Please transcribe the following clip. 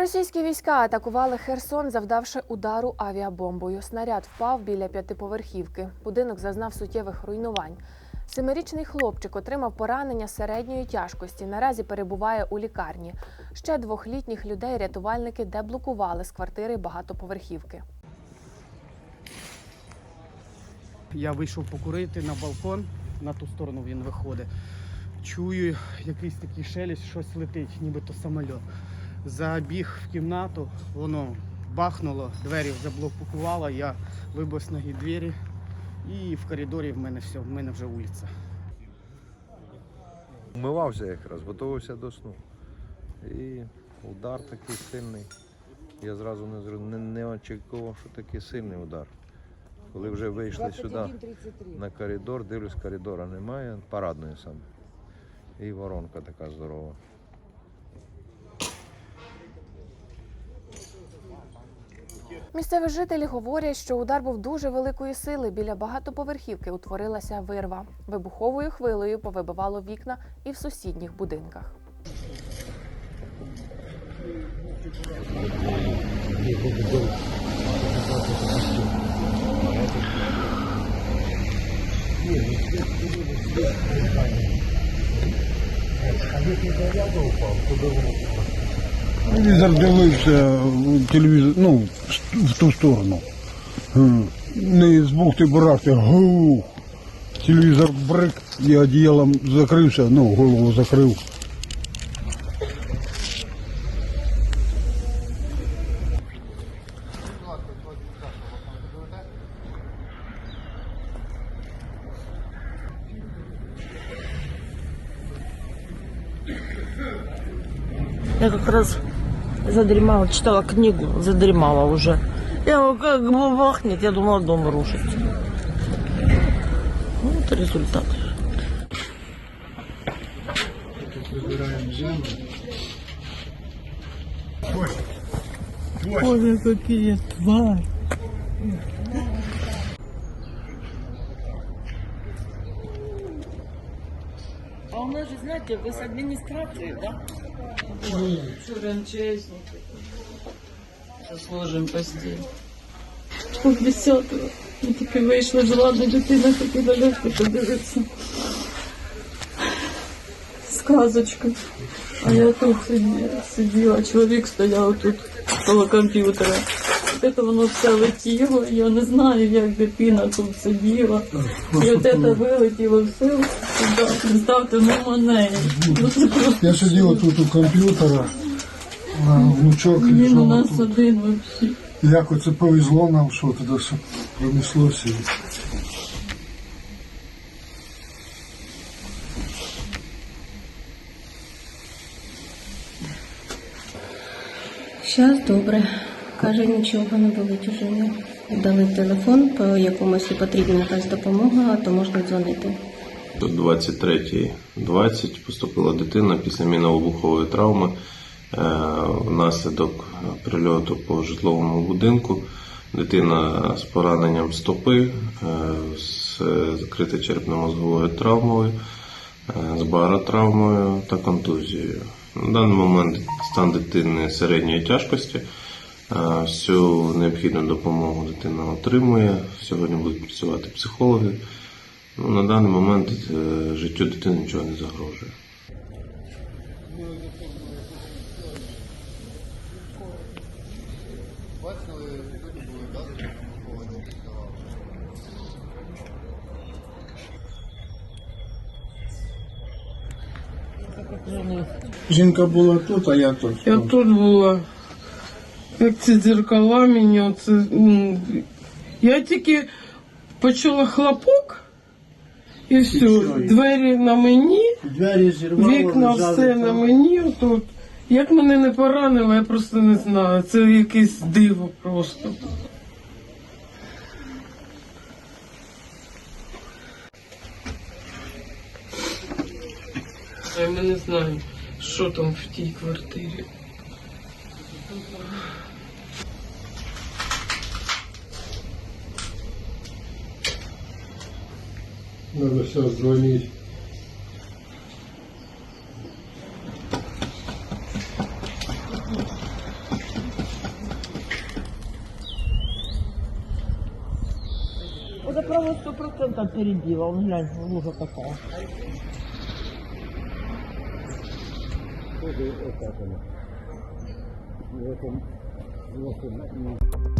Російські війська атакували Херсон, завдавши удару авіабомбою. Снаряд впав біля п'ятиповерхівки. Будинок зазнав суттєвих руйнувань. Семирічний хлопчик отримав поранення середньої тяжкості. Наразі перебуває у лікарні. Ще двох літніх людей рятувальники деблокували з квартири багатоповерхівки. Я вийшов покурити на балкон, на ту сторону він виходить. Чую якийсь такий шелест, щось летить, нібито самольот. Забіг в кімнату, воно бахнуло, двері заблокувало, я вибив з ноги двері і в коридорі в мене все, в мене вже вулиця. Вмивався якраз, готувався до сну. І удар такий сильний. Я зразу не, не, не очікував, що такий сильний удар. Коли вже вийшли сюди на коридор, дивлюсь, коридора немає, парадної саме. І воронка така здорова. Місцеві жителі говорять, що удар був дуже великої сили. Біля багатоповерхівки утворилася вирва. Вибуховою хвилею повибивало вікна і в сусідніх будинках. Телевізор дивився телевізор, ну, в ту сторону. Не з бухти барахти, гух. Телевізор брик, я одіялом закрився, ну, голову закрив. Я как раз задремала, читала книгу, задремала уже. Я как бахнет, я думала, дом рушится. Вот результат. Ой, какие твари. А у нас же, знаете, вы с администрации, да? МЧСники. Сейчас сложим постель. О, десятого. Ми тільки вийшли, жила до дитина, хотіла легко подивитися. Сказочка. А я тут сиділа, сиділа, чоловік стояв тут коло комп'ютера. Це воно все летіло, я не знаю, як дитина тут сиділа. І от це вилетіло все. Представте, неї. Ну, це Я сидів тут у комп'ютера, внучок він у нас тут. один взагалі. Як оце повезло нам, що туди все пронеслося. Щас добре. Каже, нічого не болить уже. Дали телефон, по якому, якщо потрібна якась допомога, то можна дзвонити. До 23.20 поступила дитина після мінно-вибухової травми е, внаслідок прильоту по житловому будинку. Дитина з пораненням стопи, е, з закритою черепно-мозговою травмою, е, з баротравмою та контузією. На даний момент стан дитини середньої тяжкості. Е, Всю необхідну допомогу дитина отримує. Сьогодні будуть працювати психологи. Ну, на даний момент е, життю дитини нічого не загрожує. Жінка була тут, а я тут. Я тут була. Як ці дзеркала мені, це, я тільки почула хлопок і все. Двері на мені, Двері зірвало, вікна все на мені. Отут. Як мене не поранило, я просто не знаю. Це якесь диво просто. Ми не знаємо, що там в тій квартирі. Надо сейчас звонить. Это право сто процентов перебило, он глянь, лужа такая. Вот так оно. В этом, в.